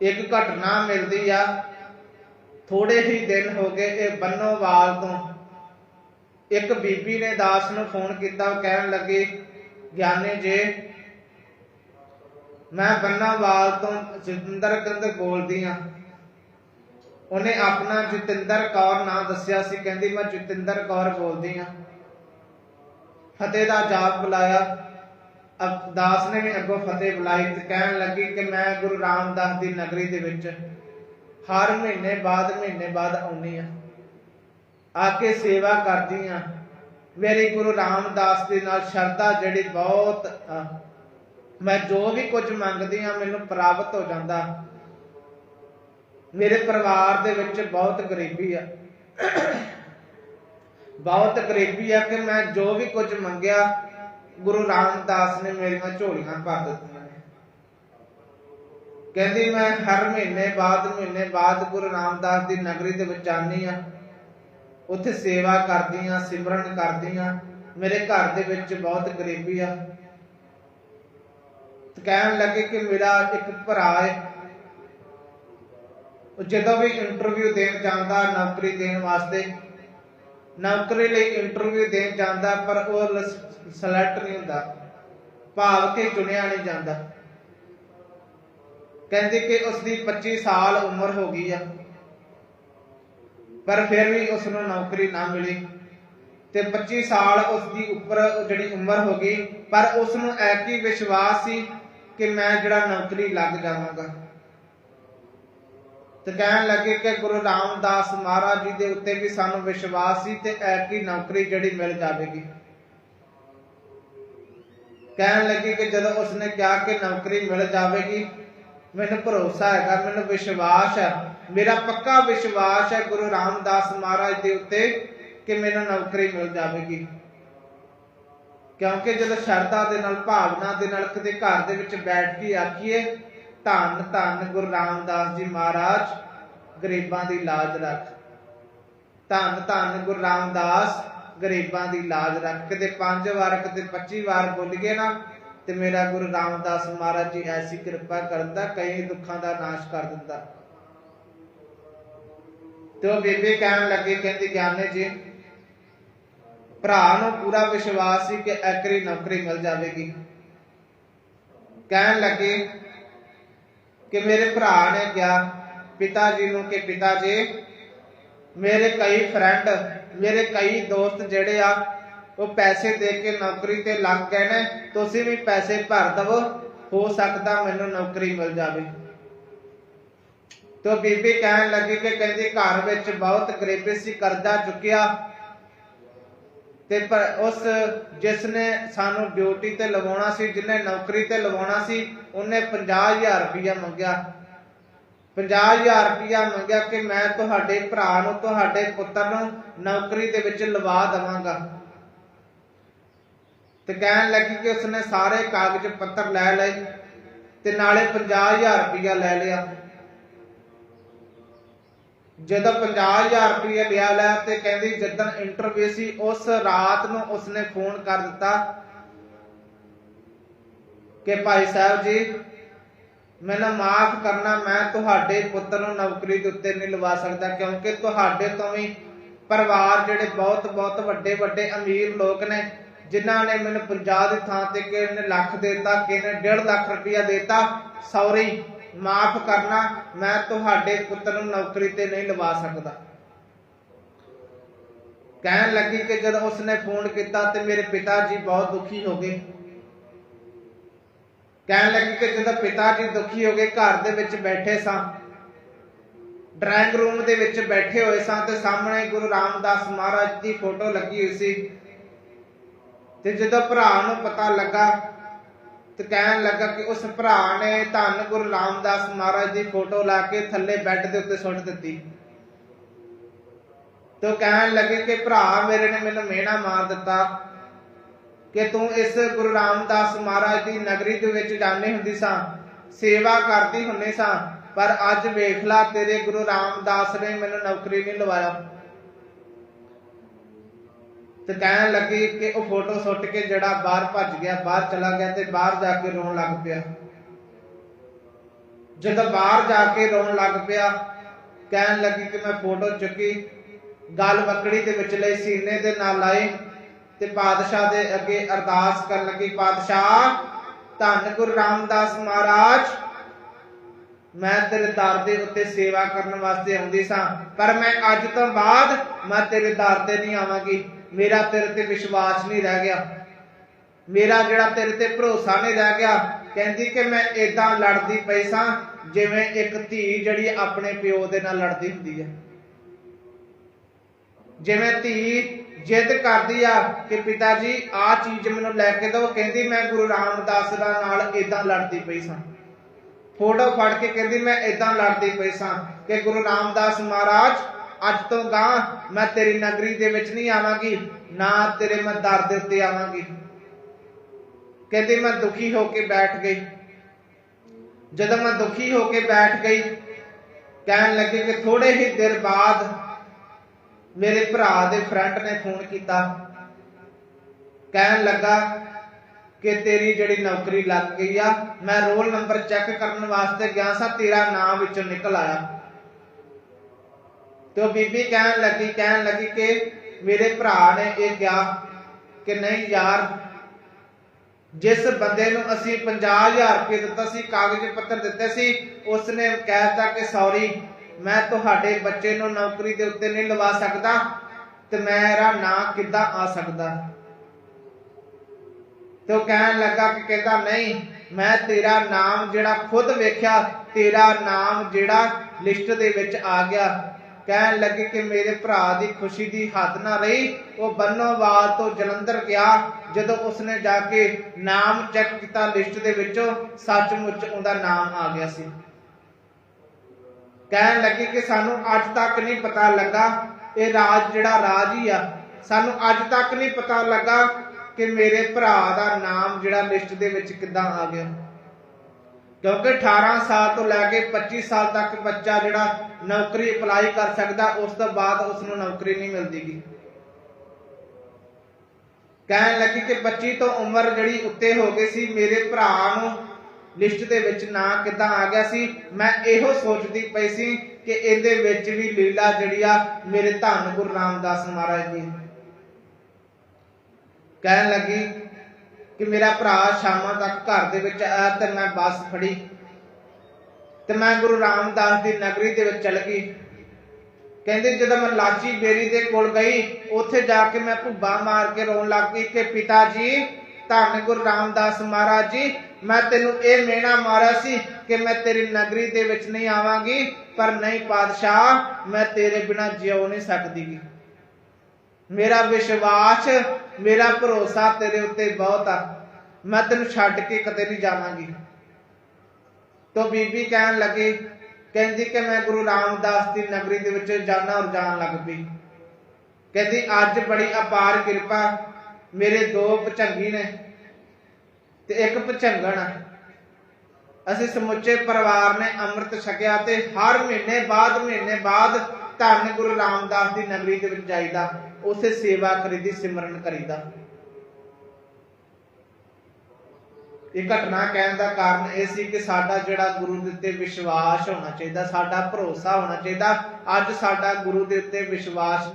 ਇੱਕ ਘਟਨਾ ਮਿਲਦੀ ਆ। ਥੋੜੇ ਹੀ ਦਿਨ ਹੋ ਗਏ ਇਹ ਬੰਨੋਵਾਲ ਤੋਂ। ਇੱਕ ਬੀਬੀ ਨੇ ਦਾਸ ਨੂੰ ਫੋਨ ਕੀਤਾ ਕਹਿਣ ਲੱਗੀ, ਗਿਆਨੀ ਜੇ, ਮੈਂ ਬੰਨਾਵਾਲ ਤੋਂ ਜਤਿੰਦਰ ਕੰਦ ਬੋਲਦੀ ਆ। ਉਹਨੇ ਆਪਣਾ ਜਤਿੰਦਰ ਕੌਰ ਨਾਂ ਦੱਸਿਆ ਸੀ। ਕਹਿੰਦੀ, ਮੈਂ ਜਤਿੰਦਰ ਕੌਰ ਬੋਲਦੀ ਆ। ਫਤਿਹ ਦਾ ਜਾਪ ਬੁਲਾਇਆ। ਅਬ ਨੇ ਵੀ ਅੱਗੋਂ ਫਤਿਹ ਬੁਲਾਈ ਤੇ ਕਹਿਣ ਲੱਗੀ ਕਿ ਮੈਂ ਗੁਰੂ ਰਾਮਦਾਸ ਦੀ ਨਗਰੀ ਦੇ ਵਿੱਚ ਹਰ ਮਹੀਨੇ ਬਾਅਦ ਮਹੀਨੇ ਬਾਅਦ ਆਉਣੀ ਆ ਆ ਕੇ ਸੇਵਾ ਕਰਦੀ ਆ ਮੇਰੀ ਗੁਰੂ ਰਾਮਦਾਸ ਦੇ ਨਾਲ ਸ਼ਰਧਾ ਜਿਹੜੀ ਬਹੁਤ ਮੈਂ ਜੋ ਵੀ ਕੁਝ ਮੰਗਦੀ ਆ ਮੈਨੂੰ ਪ੍ਰਾਪਤ ਹੋ ਜਾਂਦਾ। ਮੇਰੇ ਪਰਿਵਾਰ ਦੇ ਵਿੱਚ ਬਹੁਤ ਗਰੀਬੀ ਆ। ਬਹੁਤ ਗਰੀਬੀ ਆ ਕਿ ਮੈਂ ਜੋ ਵੀ ਕੁਝ ਮੰਗਿਆ ਗੁਰੂ ਰਾਮਦਾਸ ਨੇ ਮੇਰੀਆਂ ਝੋਲੀਆਂ ਭਰ ਦਿੱਤੀਆਂ ਕਹਿੰਦੀ, ਮੈਂ ਹਰ ਮਹੀਨੇ ਬਾਅਦ ਮਹੀਨੇ ਬਾਅਦ ਗੁਰੂ ਰਾਮਦਾਸ ਦੀ ਨਗਰੀ ਦੇ ਵਿੱਚ ਆਨੀ ਆ ਉੱਥੇ ਸੇਵਾ ਕਰਦੀ ਆ ਸਿਮਰਨ ਕਰਦੀ ਆ ਮੇਰੇ ਘਰ ਦੇ ਵਿੱਚ ਬਹੁਤ ਗਰੀਬੀ ਆ। ਕਹਿਣ ਲੱਗੇ ਕਿ ਮੇਰਾ ਇੱਕ ਭਰਾ ਹੈ ਉਹ ਜਦੋਂ ਵੀ ਇੰਟਰਵਿਊ ਦੇਣ ਜਾਂਦਾ, ਨੌਕਰੀ ਦੇਣ ਵਾਸਤੇ ਨੌਕਰੀ ਲਈ ਇੰਟਰਵਿਊ ਦੇਣ ਜਾਂਦਾ, ਪਰ ਉਹ ਸਿਲੈਕਟ ਨਹੀਂ ਹੁੰਦਾ। ਭਾਵ ਕਿ ਚੁਣਿਆ ਨਹੀਂ ਜਾਂਦਾ। ਕਹਿੰਦੇ ਕਿ ਉਸ ਦੀ 25 ਸਾਲ ਉਮਰ ਹੋ ਗਈ ਆ। ਪਰ ਫਿਰ ਵੀ ਉਸ ਨੂੰ ਨੌਕਰੀ ਨਾ ਮਿਲੀ। ਤੇ 25 ਸਾਲ ਉਸ ਦੀ ਉੱਪਰ ਜਿਹੜੀ ਉਮਰ ਹੋ ਗਈ, ਪਰ ਉਸ ਨੂੰ ਐਕੀ ਵਿਸ਼ਵਾਸ ਸੀ ਕਿ ਮੈਂ ਜਿਹੜਾ ਨੌਕਰੀ ਲੱਗ ਜਾਵਾਂਗਾ। ਤੇ ਕਹਿਣ ਲੱਗੇ ਕਿ ਗੁਰੂ ਰਾਮਦਾਸ ਮਹਾਰਾਜ ਜੀ ਦੇ ਉੱਤੇ ਵੀ ਸਾਨੂੰ ਵਿਸ਼ਵਾਸ ਸੀ ਤੇ ਐਕੀ ਨੌਕਰੀ ਜਿਹੜੀ ਮਿਲ ਜਾਵੇਗੀ। ਕਹਿਣ ਲੱਗੇ ਕਿ ਜਦੋਂ ਉਸਨੇ ਕਿਹਾ ਕਿ ਨੌਕਰੀ ਮਿਲ ਜਾਵੇਗੀ, ਮੈਨੂੰ ਭਰੋਸਾ ਹੈਗਾ, ਮੈਨੂੰ ਵਿਸ਼ਵਾਸ ਹੈ, ਮੇਰਾ ਪੱਕਾ ਵਿਸ਼ਵਾਸ ਹੈ ਗੁਰੂ ਰਾਮਦਾਸ ਮਹਾਰਾਜ ਦੇ ਉੱਤੇ ਕਿ ਮੈਨੂੰ ਨੌਕਰੀ ਮਿਲ ਜਾਵੇਗੀ। ਕਿਉਂਕਿ ਜਦੋਂ ਸ਼ਰਧਾ ਦੇ ਨਾਲ, ਭਾਵਨਾ ਦੇ ਨਾਲ ਕਿਤੇ ਘਰ ਦੇ ਵਿੱਚ ਬੈਠ ਕੇ ਆਖੀਏ ਧੰਨ ਧੰਨ ਗੁਰੂ ਰਾਮਦਾਸ ਜੀ ਮਹਾਰਾਜ, ਗਰੀਬਾਂ ਦੀ ਲਾਜ ਰੱਖ। ਧੰਨ ਧੰਨ ਗੁਰੂ ਰਾਮਦਾਸ, ਗਰੀਬਾਂ ਦੀ ਲਾਜ ਰੱਖ। ਕਿਤੇ ਪੰਜ ਵਾਰ, ਕਿਤੇ 25 ਵਾਰ ਬੋਲ ਗਏ ਨਾ, ਤੇ ਮੇਰਾ ਗੁਰੂ ਰਾਮਦਾਸ ਮਹਾਰਾਜ ਜੀ ਐਸੀ ਕਿਰਪਾ ਕਰਦਾ ਕਈ ਦੁੱਖਾਂ ਦਾ ਨਾਸ਼ ਕਰ ਦਿੰਦਾ। ਤੇ ਉਹ ਬੇਬੇ ਕਹਿਣ ਲੱਗੇ, ਕਹਿੰਦੀ, ਗਿਆਨੇ ਜੀ, ਭਰਾ ਨੂੰ ਪੂਰਾ ਵਿਸ਼ਵਾਸ ਸੀ ਕਿ ਐਕਰੀ ਨੌਕਰੀ ਮਿਲ ਜਾਵੇਗੀ। ਕਹਿਣ ਲੱਗੇ ਕਿ ਮੇਰੇ ਭਰਾ ਨੇ ਕਿਹਾ, ਪਿਤਾ ਜੀ ਨੂੰ ਕਿ ਪਿਤਾ ਜੀ, ਮੇਰੇ ਕਈ ਫਰੈਂਡ ਮੇਰੇ ਕਈ ਦੋਸਤ ਜਿਹੜੇ ਆ, ਉਹ ਪੈਸੇ ਦੇ ਕੇ ਨੌਕਰੀ ਤੇ ਲੱਗ ਗਏ ਨੇ, ਤੁਸੀਂ ਵੀ ਪੈਸੇ ਭਰ ਦਵੋ, ਹੋ ਸਕਦਾ ਮੈਨੂੰ ਨੌਕਰੀ ਮਿਲ ਜਾਵੇ। ਤੋ ਬੀਬੀ ਕਹਿਣ ਲੱਗੀ ਕਿ ਕਹਿੰਦੀ ਘਰ ਵਿੱਚ ਬਹੁਤ ਗਰੀਬੀ ਸੀ, ਕਰਜ਼ਾ ਚੁੱਕਿਆ। ਤੇ ਪਰ ਉਸ ਜਿਸ ਨੇ ਸਾਨੂੰ ਡਿਊਟੀ ਤੇ ਲਵਾਉਣਾ ਸੀ ਜਿਹਨੇ ਨੌਕਰੀ ਤੇ ਲਵਾਉਣਾ ਸੀ, ਉਹਨੇ 50000 ਰੁਪਇਆ ਮੰਗਿਆ। 50000 ਰੁਪਇਆ ਮੰਗਿਆ ਕਿ ਮੈਂ ਤੁਹਾਡੇ ਭਰਾ ਨੂੰ, ਤੁਹਾਡੇ ਪੁੱਤਰ ਨੂੰ ਨੌਕਰੀ ਦੇ ਵਿੱਚ ਲਵਾ ਦਵਾਂਗਾ। ਤੇ ਕਹਿਣ ਲੱਗੀ ਕਿ ਉਸਨੇ ਸਾਰੇ ਕਾਗਜ਼ ਪੱਤਰ ਲੈ ਲਏ ਤੇ ਨਾਲੇ 50000 ਰੁਪਇਆ ਲੈ ਲਿਆ। ਜਦੋਂ 50000 ਰੁਪਏ ਲਿਆ ਲੈ ਤੇ ਕਹਿੰਦੀ ਜਦੋਂ ਇੰਟਰਵਿਊ ਸੀ, ਉਸ ਰਾਤ ਨੂੰ ਉਸਨੇ ਫੋਨ ਕਰ ਦਿੱਤਾ ਕਿ ਭਾਈ ਸਾਹਿਬ ਜੀ, ਮੈਨੂੰ ਮਾਫ ਕਰਨਾ, ਮੈਂ ਤੁਹਾਡੇ ਪੁੱਤਰ ਨੂੰ ਨੌਕਰੀ ਦੇ ਉੱਤੇ ਨਹੀਂ ਲਵਾ ਸਕਦਾ ਕਿਉਂਕਿ ਤੁਹਾਡੇ ਤੋਂ ਵੀ ਪਰਿਵਾਰ ਜਿਹੜੇ ਬਹੁਤ ਬਹੁਤ ਵੱਡੇ ਵੱਡੇ ਅਮੀਰ ਲੋਕ ਨੇ, ਜਿਨ੍ਹਾਂ ਨੇ ਮੈਨੂੰ 50 ਦੀ ਥਾਂ ਤੇ ਕਿਸੇ ਨੇ ਲੱਖ ਦੇਤਾ ਕਿਸੇ 1.5 ਲੱਖ ਰੁਪਇਆ ਦੇਤਾ, ਸੌਰੀ। ਮਾਫ ਕਰਨਾ, ਮੈਂ ਤੁਹਾਡੇ ਪੁੱਤਰ ਨੂੰ ਨੌਕਰੀ ਤੇ ਨਹੀਂ ਲਵਾ ਸਕਦਾ। ਕਹਿਣ ਲੱਗੀ ਕਿ ਜਦੋਂ ਉਸਨੇ ਫੋਨ ਕੀਤਾ ਤੇ ਮੇਰੇ ਪਿਤਾ ਜੀ ਬਹੁਤ ਦੁਖੀ ਹੋ ਗਏ। ਕਹਿਣ ਲੱਗੀ ਕਿ ਜਦੋਂ ਪਿਤਾ ਜੀ ਦੁਖੀ ਹੋ ਗਏ, ਘਰ ਦੇ ਵਿੱਚ ਬੈਠੇ ਸਾਂ। ਡਰਾਇੰਗ ਰੂਮ ਦੇ ਵਿੱਚ ਬੈਠੇ ਹੋਏ ਸਾਂ ਤੇ ਸਾਹਮਣੇ ਗੁਰੂ ਰਾਮਦਾਸ ਮਹਾਰਾਜ ਦੀ ਫੋਟੋ ਲੱਗੀ ਹੋਈ ਸੀ। ਤੇ ਜਦੋਂ ਭਰਾ ਨੂੰ ਪਤਾ ਲੱਗਾ ਤੇ ਕਹਿਣ ਲੱਗਾ ਕਿ ਉਸ ਭਰਾ ਨੇ ਧੰਨ ਗੁਰੂ ਰਾਮਦਾਸ ਮਹਾਰਾਜ ਦੀ ਫੋਟੋ ਲਾ ਕੇ ਥੱਲੇ ਬੈੱਡ ਦੇ ਉੱਤੇ ਸੁੱਟ ਦਿੱਤੀ। ਤੇ ਕਹਿਣ ਲੱਗੇ ਕਿ ਭਰਾ ਮੇਰੇ ਨੇ ਮੈਨੂੰ ਮਿਹਣਾ ਮਾਰ ਦਿੱਤਾ ਕਿ ਤੂੰ ਇਸ ਗੁਰੂ ਰਾਮਦਾਸ ਮਹਾਰਾਜ ਦੀ ਨਗਰੀ ਦੇ ਵਿੱਚ ਜਾਂਦੀ ਹੁੰਦੀ ਸਾਂ, ਸੇਵਾ ਕਰਦੀ ਹੁੰਦੀ ਸਾਂ, ਪਰ ਅੱਜ ਵੇਖ ਲਾ ਤੇਰੇ ਗੁਰੂ ਰਾਮਦਾਸ ਨੇ ਮੈਨੂੰ ਨੌਕਰੀ ਨਹੀਂ ਲਵਾਇਆ। ਤੇ ਕਹਿਣ ਲੱਗੀ ਕਿ ਉਹ ਫੋਟੋ ਸੁੱਟ ਕੇ ਜਿਹੜਾ ਬਾਹਰ ਭੱਜ ਗਿਆ, ਬਾਹਰ ਚਲਾ ਗਿਆ ਤੇ ਬਾਹਰ ਜਾ ਕੇ ਰੋਣ ਲੱਗ ਪਿਆ। ਜਦੋਂ ਬਾਹਰ ਜਾ ਕੇ ਰੋਣ ਲੱਗ ਪਿਆ, ਕਹਿਣ ਲੱਗੀ ਕਿ ਮੈਂ ਫੋਟੋ ਚੁੱਕੀ, ਗਲ ਬੱਕੜੀ ਦੇ ਵਿੱਚ ਲਈ, ਸੀਨੇ ਦੇ ਨਾਲ ਲਾਈ ਤੇ ਪਾਤਸ਼ਾਹ ਦੇ ਅੱਗੇ ਅਰਦਾਸ ਕਰਨ ਲੱਗੀ ਪਾਤਸ਼ਾਹ ਧੰਨ ਗੁਰੂ ਰਾਮਦਾਸ ਮਹਾਰਾਜ, ਮੈਂ ਤੇਰੇ ਦਰ ਦੇ ਉੱਤੇ ਸੇਵਾ ਕਰਨ ਵਾਸਤੇ ਆਉਂਦੀ ਸਾਂ, ਪਰ ਮੈਂ ਅੱਜ ਤੋਂ ਬਾਅਦ ਮੈਂ ਤੇਰੇ ਦਰ ਤੇ ਨਹੀਂ ਆਵਾਂਗੀ। ਮੇਰਾ ਤੇਰੇ ਤੇ ਵਿਸ਼ਵਾਸ ਨਹੀਂ ਰਹਿ ਗਿਆ। ਮੇਰਾ ਜਿਹੜਾ ਤੇਰੇ ਤੇ ਭਰੋਸਾ ਨਹੀਂ ਰਹਿ ਗਿਆ, ਕਹਿੰਦੀ ਕਿ ਮੈਂ ਇਦਾਂ ਲੜਦੀ ਪਈ ਸਾਂ ਜਿਵੇਂ ਇੱਕ ਧੀ ਜਿਹੜੀ ਆਪਣੇ ਪਿਓ ਦੇ ਨਾਲ ਲੜਦੀ ਹੁੰਦੀ ਹੈ ਜਿਵੇਂ ਧੀ ਜਿੱਦ ਕਰਦੀ ਆ ਕਿ ਪਿਤਾ ਜੀ ਆਹ ਚੀਜ਼ ਮੈਨੂੰ ਲੈ ਕੇ ਦਿਓ, ਕਹਿੰਦੀ ਮੈਂ ਗੁਰੂ ਰਾਮਦਾਸ ਦਾ ਨਾਲ ਇਦਾਂ ਲੜਦੀ ਪਈ ਸਾਂ। ਫੋਟੋ ਫੜ ਕੇ ਕਹਿੰਦੀ ਮੈਂ ਇਦਾਂ ਲੜਦੀ ਪਈ ਸਾਂ ਕਿ ਗੁਰੂ ਰਾਮਦਾਸ ਮਹਾਰਾਜ ਅੱਜ ਤੋਂ ਗਾਂ ਮੈਂ ਤੇਰੀ ਨਗਰੀ ਦੇ ਵਿੱਚ ਨਹੀਂ ਆਵਾਂਗੀ, ਨਾ ਤੇਰੇ ਮੈਂ ਦਰ ਦੇ ਉੱਤੇ ਆਵਾਂਗੀ। ਕਹਿੰਦੀ ਮੈਂ ਦੁਖੀ ਹੋ ਕੇ ਬੈਠ ਗਈ। ਜਦੋਂ ਮੈਂ ਦੁਖੀ ਹੋ ਕੇ ਬੈਠ ਗਈ, ਕਹਿਣ ਲੱਗੇ ਕਿ ਥੋੜੇ ਹੀ ਦਿਨ ਬਾਅਦ ਮੇਰੇ ਭਰਾ ਦੇ ਫਰੈਂਡ ਨੇ ਫੋਨ ਕੀਤਾ। ਕਹਿਣ ਲੱਗਾ ਕਿ ਤੇਰੀ ਜਿਹੜੀ ਨੌਕਰੀ ਲੱਗ ਗਈ ਆ, ਮੈਂ ਰੋਲ ਨੰਬਰ ਚੈੱਕ ਕਰਨ ਵਾਸਤੇ ਗਿਆ ਸਾਂ, ਤੇਰਾ ਨਾਮ ਵਿੱਚੋਂ ਨਿਕਲ ਆਇਆ। ਤੇ ਬੀਬੀ ਕਹਿਣ ਲੱਗੀ ਕਹਿਣ ਲੱਗੀ ਕਿ ਮੇਰੇ ਭਰਾ ਨੇ ਇਹ ਕਿਹਾ ਕਿ ਨਹੀਂ ਯਾਰ, ਜਿਸ ਬੰਦੇ ਨੂੰ ਅਸੀਂ 50000 ਰੁਪਏ ਦਿੱਤਾ ਸੀ, ਕਾਗਜ਼ ਪੱਤਰ ਦਿੱਤੇ ਸੀ, ਉਸਨੇ ਕਹਿਤਾ ਕਿ ਸੌਰੀ, ਮੈਂ ਤੁਹਾਡੇ ਬੱਚੇ ਨੂੰ ਨੌਕਰੀ ਦੇ ਉੱਤੇ ਨਹੀਂ ਲਵਾ ਸਕਦਾ ਤੇ ਮੇਰਾ ਨਾਂ ਕਿੱਦਾਂ ਆ ਸਕਦਾ? ਤੇ ਉਹ ਕਹਿਣ ਲੱਗਾ ਕਿ ਕਹਿੰਦਾ, ਨਹੀਂ, ਮੈਂ ਤੇਰਾ ਨਾਮ ਜਿਹੜਾ ਖੁਦ ਵੇਖਿਆ, ਤੇਰਾ ਨਾਮ ਜਿਹੜਾ ਲਿਸਟ ਦੇ ਵਿੱਚ ਆ ਗਿਆ ਕਹਿਣ ਲੱਗੇ ਕਿ ਮੇਰੇ ਭਰਾ ਦੀ ਖੁਸ਼ੀ ਦੀ ਹੱਦ ਨਾ ਰਹੀ। ਉਹ ਬੰਨੋਵਾਲ ਤੋਂ ਜਲੰਧਰ ਗਿਆ। ਜਦੋਂ ਉਸਨੇ ਜਾ ਕੇ ਨਾਮ ਚੈੱਕ ਕੀਤਾ ਲਿਸਟ ਦੇ ਵਿੱਚੋਂ, ਸੱਚਮੁੱਚ ਉਹਦਾ ਨਾਮ ਆ ਗਿਆ ਸੀ। ਕਹਿਣ ਲੱਗੇ ਕਿ ਸਾਨੂੰ ਅੱਜ ਤੱਕ ਨਹੀਂ ਪਤਾ ਲੱਗਾ। ਇਹ ਰਾਜ ਜਿਹੜਾ ਰਾਜ ਹੀ ਆ। ਸਾਨੂੰ ਅੱਜ ਤੱਕ ਨਹੀਂ ਪਤਾ ਲੱਗਾ ਕਿ ਮੇਰੇ ਭਰਾ ਦਾ ਨਾਮ ਜਿਹੜਾ ਲਿਸਟ ਦੇ ਵਿੱਚ ਕਿੱਦਾਂ ਆ ਗਿਆ। ਕਿਉਂਕਿ 18 ਸਾਲ ਤੋਂ ਲੈ ਕੇ 25 ਸਾਲ ਤੱਕ ਬੱਚਾ ਜਿਹੜਾ ਨੌਕਰੀ ਅਪਲਾਈ ਕਰ ਸਕਦਾ, ਉਸ ਤੋਂ ਬਾਅਦ ਉਸ ਨੂੰ ਨੌਕਰੀ ਨਹੀਂ ਮਿਲਦੀਗੀ। ਕਹਿਣ ਲੱਗੀ ਕਿ 25 ਤੋਂ ਉਮਰ ਜਿਹੜੀ ਉੱਤੇ ਹੋ ਗਈ ਸੀ, ਮੇਰੇ ਭਰਾ ਨੂੰ ਲਿਸਟ ਦੇ ਵਿੱਚ ਨਾਂ ਕਿਦਾਂ ਆ ਗਿਆ ਸੀ। ਮੈਂ ਇਹੋ ਸੋਚਦੀ ਪਈ ਸੀ ਕਿ ਇਹਦੇ ਵਿੱਚ ਵੀ ਲੀਲਾ ਜਿਹੜੀ ਆ, ਮੇਰੇ ਧੰਨ ਗੁਰੂ ਰਾਮਦਾਸ ਮਹਾਰਾਜ ਦੀ। ਕਹਿਣ ਲੱਗੀ ਕਿ ਮੇਰਾ ਭਰਾ ਸ਼ਾਮਾਂ ਤੱਕ ਘਰ ਦੇ ਵਿੱਚ ਆਇਆ ਤੇ ਮੈਂ ਬੱਸ ਫੜੀ ਤੇ ਮੈਂ ਗੁਰੂ ਰਾਮਦਾਸ ਦੀ ਨਗਰੀ ਦੇ ਵਿੱਚ ਚਲ ਗਈ। ਕਹਿੰਦੇ ਜਦੋਂ ਮੈਂ ਲਾਚੀ ਬੇਰੀ ਦੇ ਕੋਲ ਗਈ, ਉੱਥੇ ਜਾ ਕੇ ਮੈਂ ਭੁੱਬਾ ਮਾਰ ਕੇ ਰੋਣ ਲੱਗ ਪਈ ਕਿ ਪਿਤਾ ਜੀ, ਧੰਨ ਗੁਰੂ ਰਾਮਦਾਸ ਮਹਾਰਾਜ ਜੀ, ਮੈਂ ਤੈਨੂੰ ਇਹ ਮਿਹਣਾ ਮਾਰਿਆ ਸੀ ਕਿ ਮੈਂ ਤੇਰੀ ਨਗਰੀ ਦੇ ਵਿੱਚ ਨਹੀਂ ਆਵਾਂਗੀ, ਪਰ ਨਹੀਂ ਪਾਤਸ਼ਾਹ, ਮੈਂ ਤੇਰੇ ਬਿਨਾ ਜਿਉ ਨਹੀਂ ਸਕਦੀਗੀ ਮੇਰਾ ਵਿਸ਼ਵਾਸ ਮੇਰਾ ਭਰੋਸਾ ਤੇਰੇ ਉੱਤੇ ਬਹੁਤ ਆ। ਮੈਂ ਤੈਨੂੰ ਛੱਡ ਕੇ ਕਦੇ ਨਹੀਂ ਜਾਵਾਂਗੀ। ਤੋ ਬੀਬੀ ਕਹਿਣ ਲੱਗੀ, ਕਹਿੰਦੀ ਕਿ ਮੈਂ ਗੁਰੂ ਰਾਮਦਾਸ ਦੀ ਨਗਰੀ ਦੇ ਵਿੱਚ ਜਾਣਾ ਔਰ ਜਾਣ ਲੱਗ ਪਈ। ਕਹਿੰਦੀ, ਅੱਜ ਬੜੀ ਅਪਾਰ ਕਿਰਪਾ, ਮੇਰੇ ਦੋ ਭਚੰਗੀ ਨੇ ਤੇ ਇੱਕ ਭਚੰਗਣ ਆ। ਅਸੀਂ ਸਮੁੱਚੇ ਪਰਿਵਾਰ ਨੇ ਅੰਮ੍ਰਿਤ ਛਕਿਆ ਤੇ ਹਰ ਮਹੀਨੇ ਬਾਅਦ ਮਹੀਨੇ ਬਾਅਦ ਧੰਨ ਗੁਰੂ ਰਾਮਦਾਸ ਦੀ ਨਗਰੀ ਦੇ ਵਿੱਚ ਜਾਈਦਾ, ਉਸੇ ਸੇਵਾ ਕਰੀਦੀ, ਸਿਮਰਨ ਕਰੀਦਾ। ਇਹ ਘਟਨਾ ਕਹਿਣ ਦਾ ਕਾਰਨ ਇਹ ਸੀ ਕਿ ਸਾਡਾ ਜਿਹੜਾ ਗੁਰੂ ਦੇ ਉੱਤੇ ਵਿਸ਼ਵਾਸ ਹੋਣਾ ਚਾਹੀਦਾ, ਸਾਡਾ ਭਰੋਸਾ ਹੋਣਾ ਚਾਹੀਦਾ, ਅੱਜ ਸਾਡਾ ਗੁਰੂ ਦੇ ਉੱਤੇ ਵਿਸ਼ਵਾਸ ਨਹੀਂ